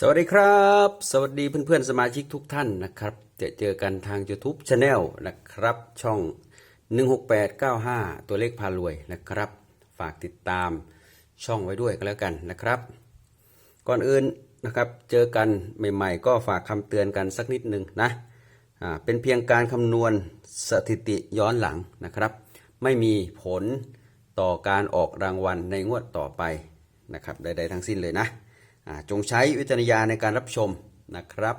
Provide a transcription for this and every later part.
สวัสดีครับ สวัสดีเพื่อนๆสมาชิกทุกท่านนะครับ จะเจอกันทาง YouTube Channel นะครับ ช่อง 16895 ตัวเลขพารวยนะครับ ฝากติดตามช่องไว้ด้วยก็แล้วกันนะครับ ก่อนอื่นนะครับเจอกันใหม่ๆ ก็ฝากคำเตือนกันสักนิดหนึ่งนะเป็นเพียงการคำนวณสถิติย้อนหลังนะครับ ไม่มีผลต่อการออกรางวัลในงวดต่อไปนะครับใดๆทั้งสิ้นเลยนะ จงใช้วิจารณญาณในการรับชมนะครับ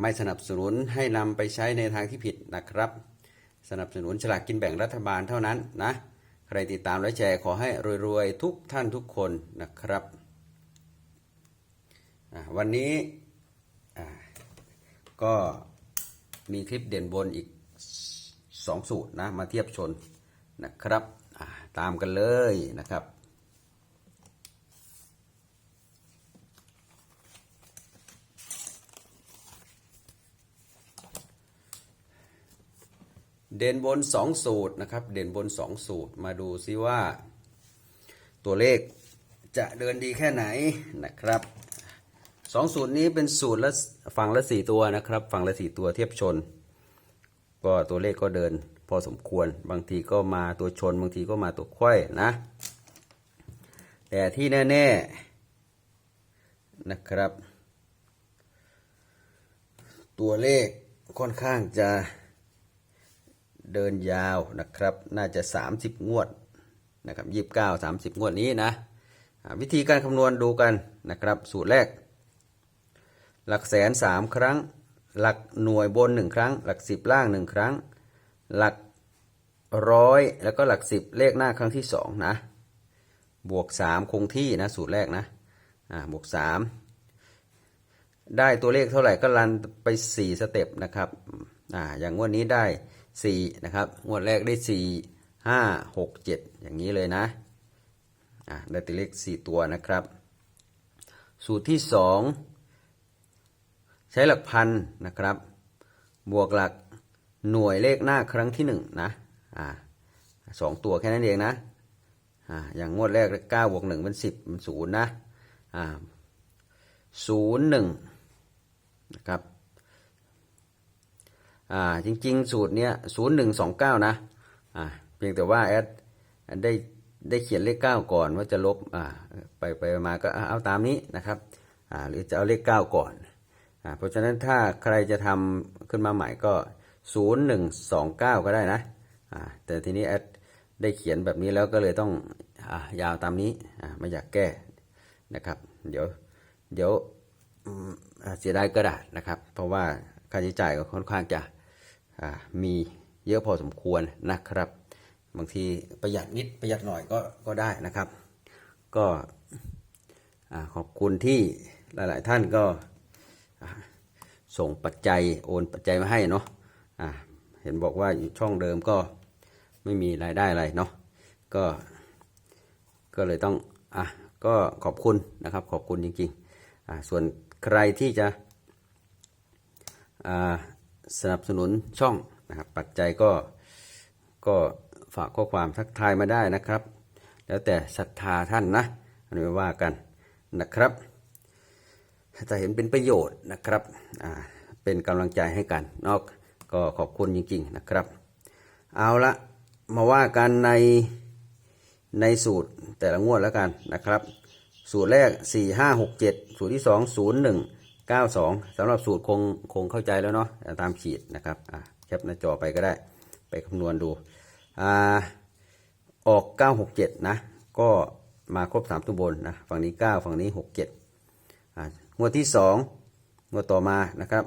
ไม่สนับสนุนให้นำไปใช้ในทางที่ผิดนะครับ สนับสนุนฉลากกินแบ่งรัฐบาลเท่านั้นนะใครติดตามและแชร์ขอให้รวยๆทุกท่านทุกคนนะครับ วันนี้ก็มีคลิปเด่นบนอีกสองสูตรนะมาเทียบชนนะครับตามกันเลยนะครับ เด่นบนสองสูตรนะครับ เด่นบนสองสูตรมาดูซิว่า ตัวเลขจะเดินดีแค่ไหนนะครับสองสูตรนี้เป็นสูตรละฝั่งละสี่ตัวนะครับฝั่งละสี่ตัวเทียบชน ก็ตัวเลขก็เดินพอสมควรบางทีก็มาตัวชนบางทีก็มาตัวควยนะ แต่ที่แน่ๆนะครับ ตัวเลขค่อนข้างจะ เดินยาวนะครับ น่าจะ 30 งวดนะครับยี่สิบเก้าสามสิบงวดนี้นะวิธีการคำนวณดูกันนะครับ สูตรแรก หลักแสนสามครั้ง หลักหน่วยบนหนึ่งครั้ง หลักสิบล่างหนึ่งครั้ง หลักร้อยแล้วก็หลักสิบเลขหน้าครั้งที่สองนะ บวกสามคงที่นะสูตรแรกนะบวกสามได้ตัวเลขเท่าไหร่ก็รันไปสี่สเต็ปนะครับออย่างงวดนี้ได้ สี่นะครับ งวดแรกได้สี่ห้าหกเจ็ดอย่างนี้เลยนะอ่าได้ตัวเลขสี่ตัวนะครับ สูตรที่สองใช้หลักพันนะครับ บวกหลักหน่วยเลขหน้าครั้งที่หนึ่งนะอ่าสองตัวแค่นั้นเองนะอ่าอย่างงวดแรกเก้าบวกหนึ่งเป็นสิบเป็นศูนย์นะอ่าศูนย์หนึ่งนะครับ อ่าจริงๆ สูตรเนี้ยศูนย์หนึ่งสองเก้านะอ่าเพียงแต่ว่าแอดได้ได้เขียนเลขเก้าก่อนว่าจะลบอ่าไปไปมาก็เอาตามนี้นะครับอ่าหรือจะเอาเลขเก้าก่อนอ่าเพราะฉะนั้นถ้าใครจะทำขึ้นมาใหม่ก็ศูนย์หนึ่งสองเก้าก็ได้นะอ่าแต่ทีนี้แอดได้เขียนแบบนี้แล้วก็เลยต้องอ่ายาวตามนี้อ่าไม่อยากแก้นะครับ เดี๋ยวเดี๋ยวเสียดายกระดาษนะครับ เพราะว่าค่าใช้จ่ายก็ค่อนข้างจะ มีเยอะพอสมควรนะครับ บางทีประหยัดนิดประหยัดหน่อยก็ก็ได้นะครับ ก็ขอบคุณที่หลาย ๆ ท่านก็ส่งปัจจัยโอนปัจจัยมาให้เนาะอ่าเห็นบอกว่าอยู่ช่องเดิมก็ไม่มีรายได้อะไรเนาะก็ก็เลยต้องอะก็ขอบคุณนะครับขอบคุณจริงๆอ่าส่วนใครที่จะอ่า สนับสนุนช่องนะครับปัจจัยก็ก็ฝากข้อความทักทายมาได้นะครับ แล้วแต่ศรัทธาท่านนะอันนี้ไม่ว่ากันนะครับถ้าเห็นเป็นประโยชน์นะครับเป็นกำลังใจให้กันนอกก็ขอบคุณจริงๆนะครับ เอาละมาว่ากันในในสูตรแต่ละงวดแล้วกันนะครับ สูตรแรก 4 5 6 7 สูตรที่ 2 0 1 92 สำหรับสูตรคงคงเข้าใจแล้วเนาะตามขีดนะครับแคปหน้าจอไปก็ได้ ไปคำนวณดูออก 967 นะ ก็มาครบ 3 ตัวบนนะฝั่งนี้ 9 ฝั่งนี้ 67งวดที่ 2 งวดต่อมานะครับ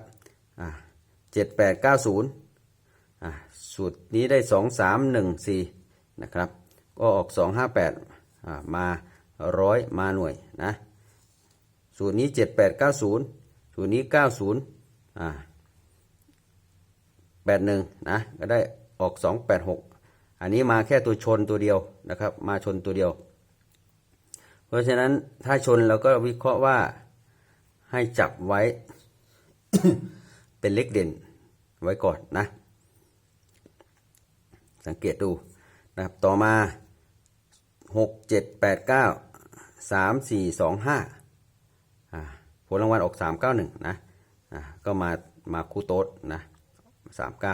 7890 สูตรนี้ได้ 2314 นะครับ ก็ออก 258 มา 100 มาหน่วยนะสูตรนี้ 7890 ตรนี้เก้าศูนย์อ่าแปดหนึ่งนะก็ได้ออกสองแปดหกอันนี้มาแค่ตัวชนตัวเดียวนะครับ มาชนตัวเดียว เพราะฉะนั้นถ้าชนเราก็วิเคราะห์ว่าให้จับไว้ เป็นเล็กเด่นไว้ก่อนนะ สังเกตดูนะครับต่อมาหกเจ็ดแปดเก้าสามสี่สองห้า ผลรางวัลออกสามเก้าหนึ่งนะอ่าก็มามาคู่โต๊ดนะสามเก้า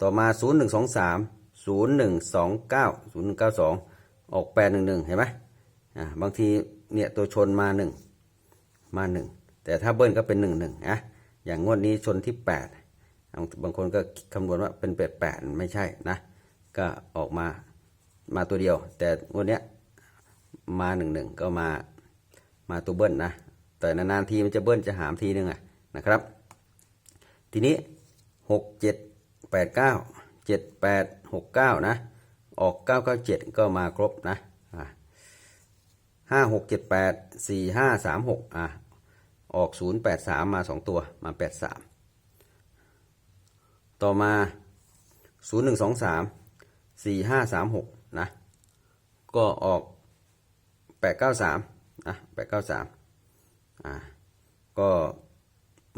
ต่อมาศูนย์หนึ่งสองสามศูนย์หนึ่งสองเก้าศูนย์เก้าสองออกแปดหนึ่งหนึ่งเห็นไหมอ่าบางทีเนี่ยตัวชนมาหนึ่งมาหนึ่งแต่ถ้าเบิ้ลก็เป็นหนึ่งหนึ่งนะอย่างงวดนี้ชนที่แปดบางคนก็คำนวณว่าเป็นแปดแปดไม่ใช่นะ ก็ออกมามาตัวเดียว แต่งวดเนี้ยมาหนึ่งหนึ่งก็มามาตัวเบิ้ลนะ แต่นานๆทีมันจะเบิ้ลจะหามทีนึงอะนะครับ ทีนี้หกเจ็ดแปดเก้าเจ็ดแปดหกเก้านะ ออกเก้าเก้าเจ็ดก็มาครบนะห้าหกเจ็ดแปดสี่ห้าสามหกอะออกศูนย์แปดสามมาสองตัวมาแปดสามต่อมาศูนย์หนึ่งสองสามสี่ห้าสามหกนะ ก็ออกแปดเก้าสามนะแปดเก้าสาม อ่าก็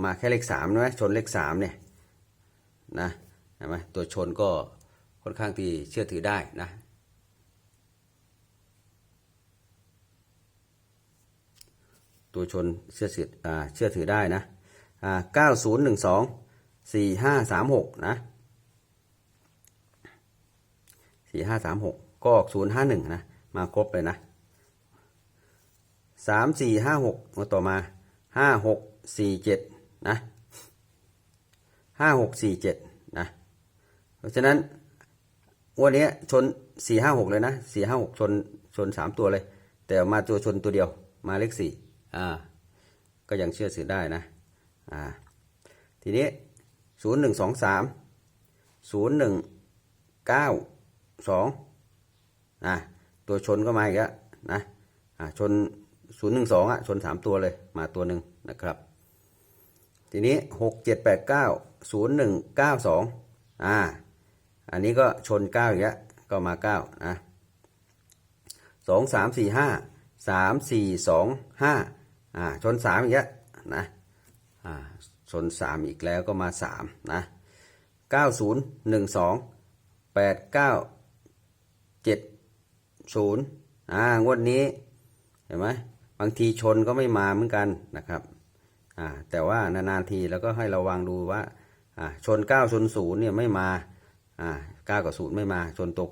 มาแค่เลขสามนะชนเลขสามเนี่ยนะเห็นไหมตัวชนก็ค่อนข้างที่เชื่อถือได้นะตัวชนเชื่อถืออ่าเชื่อถือได้นะอ่าเก้าศูนย์หนึ่งสองสี่ห้าสามหกนะสี่ห้าสามหกก็ออกศูนย์ห้าหนึ่งนะ มาครบเลยนะ สามสี่ห้าหกมาต่อมาห้าหกสี่เจ็ดนะห้าหกสี่เจ็ดนะเพราะฉะนั้นวันนี้ชนสี่ห้าหกเลยนะสี่ห้าหกชนชนสามตัวเลย แต่มาตัวชนตัวเดียวมาเลขสี่อ่าก็ยังเชื่อถือได้นะอ่าทีนี้ศูนย์หนึ่งสองสามศูนย์หนึ่งเก้าสองนะตัวชนก็มาอีกแล้วนะอ่าชน ศูนย์หนึ่งสองอะชนสามตัวเลยมาตัวหนึ่งนะครับ ทีนี้หกเจ็ดแปดเก้าศูนย์หนึ่งเก้าสองอ่า อันนี้ก็ชนเก้าอีกแล้วก็มาเก้านะสองสามสี่ห้าสามสี่สองห้าอ่าชนสามอีกแล้วนะอ่าชนสามอีกแล้วก็มาสามนะเก้าศูนย์หนึ่งสองแปดเก้าเจ็ดศูนย์อ่างวดนี้เห็นไหม บางทีชนก็ไม่มาเหมือนกันนะครับอ่าแต่ว่านานๆทีแล้วก็ให้ระวังดูว่าอ่าชนเก้าชนศูนย์เนี่ยไม่มาอ่าเก้ากับศูนย์ไม่มาชนตก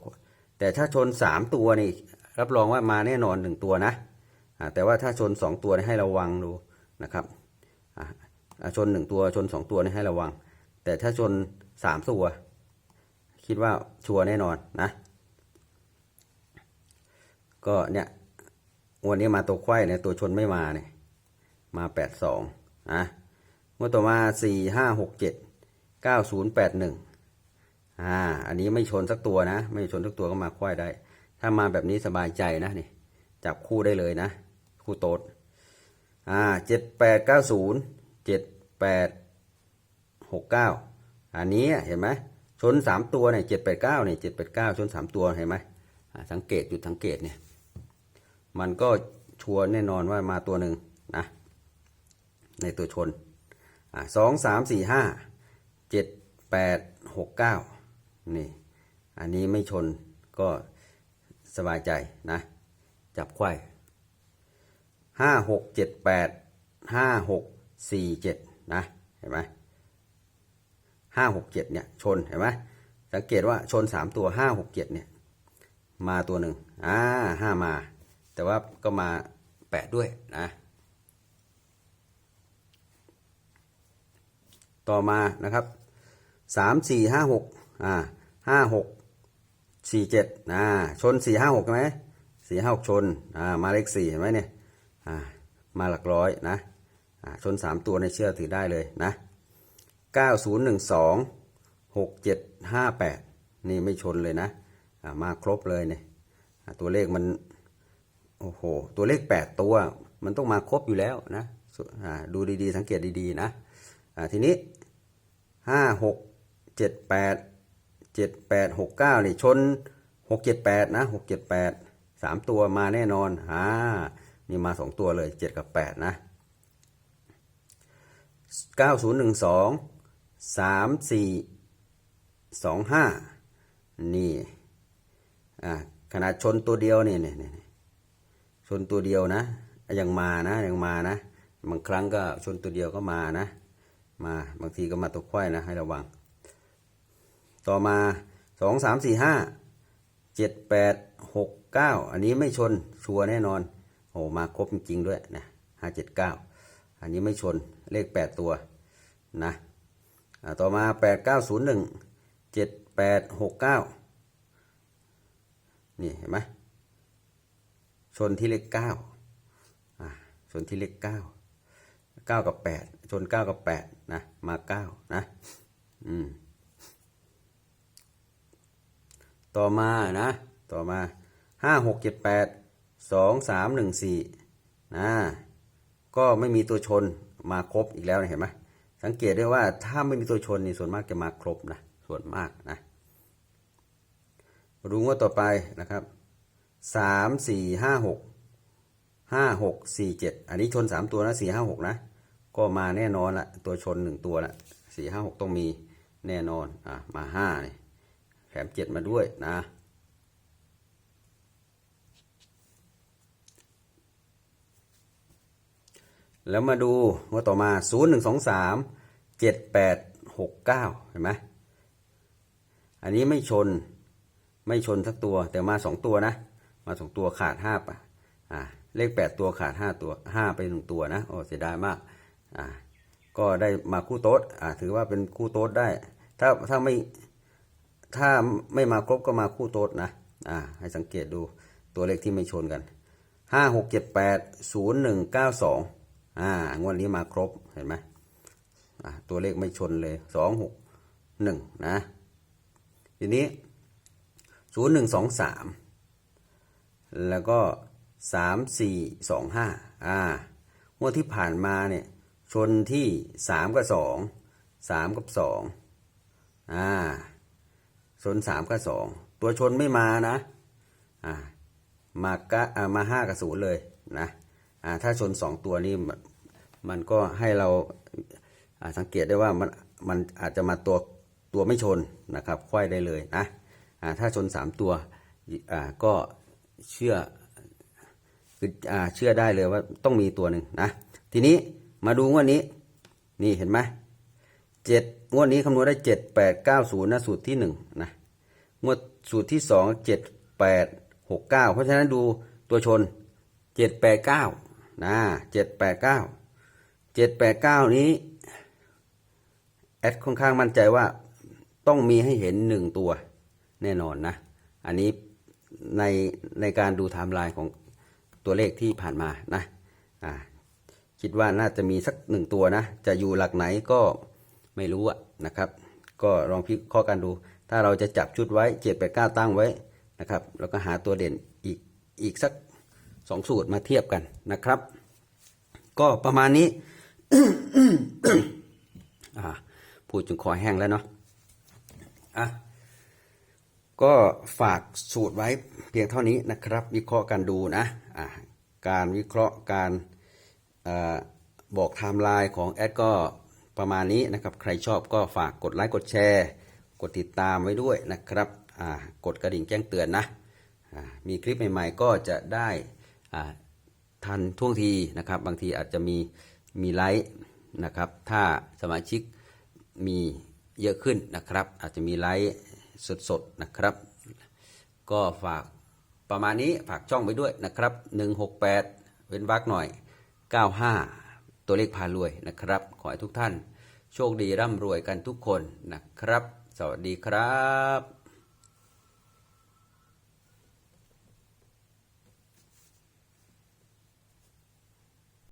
แต่ถ้าชนสามตัวนี่รับรองว่ามาแน่นอนหนึ่งตัวนะอ่าแต่ว่าถ้าชนสองตัวนี่ให้ระวังดูนะครับอ่าอ่าชนหนึ่งตัวชนสองตัวนี่ให้ระวัง แต่ถ้าชนสามตัว คิดว่าชัวร์แน่นอนนะก็เนี่ย วันนี้มาตัวไข่เนี่ยตัวชนไม่มาเนี่ย มาแปดสองนะเมื่อต่อมาสี่ห้าหกเจ็ดเก้าศูนย์แปดหนึ่งอ่า อันนี้ไม่ชนสักตัวนะ ไม่ชนสักตัวก็มาไข่ได้ ถ้ามาแบบนี้สบายใจนะนี่ จับคู่ได้เลยนะ คู่โต๊ดอ่าเจ็ดแปดเก้าศูนย์เจ็ดแปดหกเก้าอันนี้เห็นไหมชนสามตัวเนี่ยเจ็ดแปดเก้าเนี่ยเจ็ดแปดเก้าชนสามตัวเห็นไหมอ่าสังเกตจุดสังเกตเนี่ย มันก็ชัวร์แน่นอนว่ามาตัวหนึ่งนะในตัวชนสองสามสี่ห้าเจ็ดแปดหกเก้านี่อันนี้ไม่ชนก็สบายใจนะ จับไขว้ห้าหกเจ็ดแปดห้าหกสี่เจ็ดนะเห็นไหมห้าหกเจ็ดเนี่ยชนเห็นไหมสังเกตว่าชนสามตัวห้าหกเจ็ดเนี่ยมาตัวหนึ่งอ่าห้ามา แต่ว่าก็มาแปดด้วยนะ ต่อมานะครับสามสี่ห้าหกอ่าห้าหกสี่เจ็ดอ่าชนสี่ห้าหกใช่ไหมสี่ห้าหกชนอ่ามาเลขสี่เห็นไหมเนี่ยอ่ามาหลักร้อยนะอ่าชนสามตัวในเชื่อถือได้เลยนะเก้าศูนย์หนึ่งสองหกเจ็ดห้าแปดนี่ไม่ชนเลยนะอ่ามาครบเลยเนี่ยตัวเลขมัน โอ้โห ตัวเลขแปดตัว มันต้องมาครบอยู่แล้วนะดูดีๆ สังเกตดีๆนะทีนี้ห้าหกเจ็ดแปดเจ็ดแปดหกเก้านี่ชนหกเจ็ดแปดนะหกเจ็ดแปดสามตัวมาแน่นอนอ่านี่มาสองตัวเลยเจ็ดกับแปดนะเก้าศูนย์หนึ่งสองสามสี่สองห้านี่าขนาดชนตัวเดียวนี่นี่นี่ ชนตัวเดียวนะยังมานะยังมานะ บางครั้งก็ชนตัวเดียวก็มานะ มาบางทีก็มาตัวควายนะให้ระวัง ต่อมาสองสามสี่ห้าเจ็ดแปดหกเก้าอันนี้ไม่ชนชัวร์แน่นอนโอ้มาครบจริงด้วยนะห้าเจ็ดเก้าอันนี้ไม่ชนเลขแปดตัวนะต่อมาแปดเก้าศูนย์หนึ่งเจ็ดแปดหกเก้านี่เห็นไหม ชนที่เลขเก้าอ่าชนที่เลขเก้าเก้ากับแปดชนเก้ากับแปดนะมาเก้านะอืมต่อมานะ ต่อมาห้าหกเจ็ดแปดสองสามหนึ่งสี่นะก็ไม่มีตัวชนมาครบอีกแล้วนะเห็นไหมสังเกตได้ว่าถ้าไม่มีตัวชนนี่ส่วนมากจะมาครบนะส่วนมากนะมาดูงวดต่อไปนะครับ สามสี่ห้าหกห้าหกสี่เจ็ดอันนี้ชนสามตัวนะสี่ห้าหกนะ ก็มาแน่นอนละตัวชนหนึ่งตัวละสี่ห้าหกต้องมีแน่นอนอะมาห้านี่แถมเจ็ดมาด้วยนะแล้วมาดูว่าต่อมา 0 1 2 3 7 8 6 9 เห็นไหมอันนี้ไม่ชน ไม่ชนสักตัวแต่มาสองตัวนะ มาสองตัวขาดห้าปะอ่าเลขแปดตัวขาดห้าตัวห้าไปหนึ่งตัวนะโอ้เสียดายมากอ่าก็ได้มาคู่โต๊ดอ่าถือว่าเป็นคู่โต๊ดได้ ถ้าถ้าไม่ถ้าไม่มาครบก็มาคู่โต๊ดนะอ่าให้สังเกตดูตัวเลขที่ไม่ชนกันห้าหกเจ็ดแปดศูนย์หนึ่งเก้าสองอ่างวดนี้มาครบเห็นไหมอ่าตัวเลขไม่ชนเลยสองหกหนึ่งนะทีนี้ศูนย์หนึ่งสองสาม แล้วก็สามสี่สองห้าอ่างวดที่ผ่านมาเนี่ยชนที่สามกับสองสามกับสองอ่าชนสามกับสองตัวชนไม่มานะอ่ามากะอ่ามาห้ากับศูนย์เลยนะอ่าถ้าชนสองตัวนี้มันก็ให้เราอ่าสังเกตได้ว่ามันมันอาจจะมาตัวตัวไม่ชนนะครับควายได้เลยนะอ่าถ้าชนสามตัวอ่าก็ เชื่อคืออ่าเชื่อได้เลยว่าต้องมีตัวหนึ่งนะ ทีนี้มาดูงวันนี้ นี่เห็นไหมเจ็ดงวดนี้คำนวณได้เจ็ดแปดเก้าศูนย์นะสูตรที่หนึ่งนะงวดสูตรที่สองเจ็ดแปดหกเก้าเพราะฉะนั้นดูตัวชนเจ็ดแปดเก้านะเจ็ดแปดเก้าเจ็ดแปดเก้านี้แอดค่อนข้างมั่นใจว่าต้องมีให้เห็นหนึ่งตัวแน่นอนนะ อันนี้ ในในการดูไทม์ไลน์ของตัวเลขที่ผ่านมานะอ่าคิดว่าน่าจะมีสักหนึ่งตัวนะ จะอยู่หลักไหนก็ไม่รู้อะนะครับ ก็ลองพิเคราะห์กันดู ถ้าเราจะจับชุดไว้เจ็ดแปดเก้าตั้งไว้นะครับแล้วก็หาตัวเด่นอีกอีกสักสองสูตรมาเทียบกันนะครับ ก็ประมาณนี้พูดจนคอแห้งแล้วเนาะอะ ก็ฝากสูตรไว้เพียงเท่านี้นะครับ วิเคราะห์กันดูนะอ่าการวิเคราะห์การอบอกไทม์ไลน์ของแอดก็ประมาณนี้นะครับ ใครชอบก็ฝากกดไลค์กดแชร์ กดติดตามไว้ด้วยนะครับกดกระดิ่งแจ้งเตือนนะมีคลิปใหม่ๆก็จะได้ทันท่วงทีนะครับ บางทีอาจจะมีมีไลค์นะครับ ถ้าสมาชิกมีเยอะขึ้นนะครับ อาจจะมีไลฟ์ สดๆนะครับ ก็ฝากประมาณนี้ฝากช่องไปด้วยนะครับ 168 เว้นวรรคหน่อย 95 ตัวเลขพารวยนะครับ ขอให้ทุกท่าน โชคดีร่ำรวยกันทุกคนนะครับ สวัสดีครับ